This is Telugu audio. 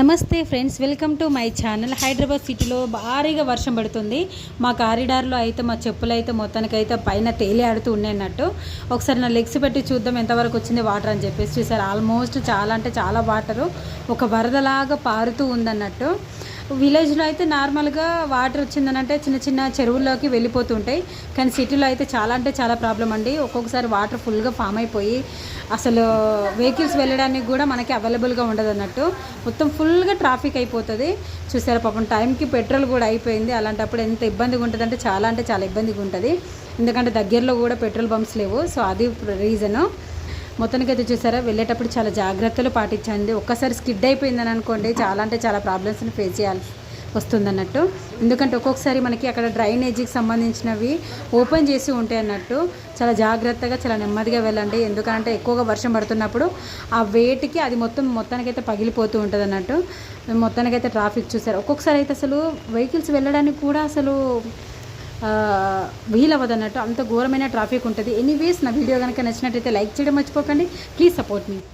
నమస్తే friends welcome to my channel. Hyderabad సిటీలో భారీగా వర్షం పడుతుంది. మా కారిడార్లో అయితే మా చెప్పులు అయితే మొత్తానికి అయితే పైన తేలి ఆడుతూ ఒకసారి నా లెగ్స్ పెట్టి చూద్దాం ఎంతవరకు వచ్చింది వాటర్ అని చెప్పేసి. చూసారు ఆల్మోస్ట్ చాలా అంటే చాలా వాటరు ఒక వరదలాగా పారుతూ ఉందన్నట్టు. విలేజ్లో అయితే నార్మల్గా వాటర్ వచ్చిందనంటే చిన్న చిన్న చెరువుల్లోకి వెళ్ళిపోతుంటాయి. కానీ సిటీలో అయితే చాలా అంటే చాలా ప్రాబ్లం అండి. ఒక్కొక్కసారి వాటర్ ఫుల్గా ఫామ్ అయిపోయి అసలు వెహికల్స్ వెళ్ళడానికి కూడా మనకి అవైలబుల్గా ఉండదు అన్నట్టు. మొత్తం ఫుల్గా ట్రాఫిక్ అయిపోతుంది. చూసారా పాపం టైంకి పెట్రోల్ కూడా అయిపోయింది. అలాంటప్పుడు ఎంత ఇబ్బందిగా ఉంటుంది అంటే చాలా అంటే చాలా ఇబ్బందిగా ఉంటుంది. ఎందుకంటే దగ్గరలో కూడా పెట్రోల్ బంప్స్ లేవు. సో అది రీజను మొత్తానికి అయితే చూసారా వెళ్ళేటప్పుడు చాలా జాగ్రత్తలు పాటించండి. ఒక్కసారి స్కిడ్ అయిపోయిందని అనుకోండి చాలా అంటే చాలా ప్రాబ్లమ్స్ని ఫేస్ చేయాల్సి వస్తుందన్నట్టు. ఎందుకంటే ఒక్కొక్కసారి మనకి అక్కడ డ్రైనేజీకి సంబంధించినవి ఓపెన్ చేసి ఉంటాయి అన్నట్టు చాలా జాగ్రత్తగా చాలా నెమ్మదిగా వెళ్ళండి. ఎందుకంటే ఎక్కువగా వర్షం పడుతున్నప్పుడు ఆ వేటికి అది మొత్తం మొత్తానికైతే పగిలిపోతూ ఉంటుంది అన్నట్టు. మొత్తానికైతే ట్రాఫిక్ చూసారు. ఒక్కొక్కసారి అయితే అసలు వెహికల్స్ వెళ్ళడానికి కూడా అసలు వీలవ్వదు అంత ఘోరమైన ట్రాఫిక్ ఉంటుంది. ఎనీవేస్ నా వీడియో కనుక నచ్చినట్టయితే లైక్ చేయడం మర్చిపోకండి. Please support me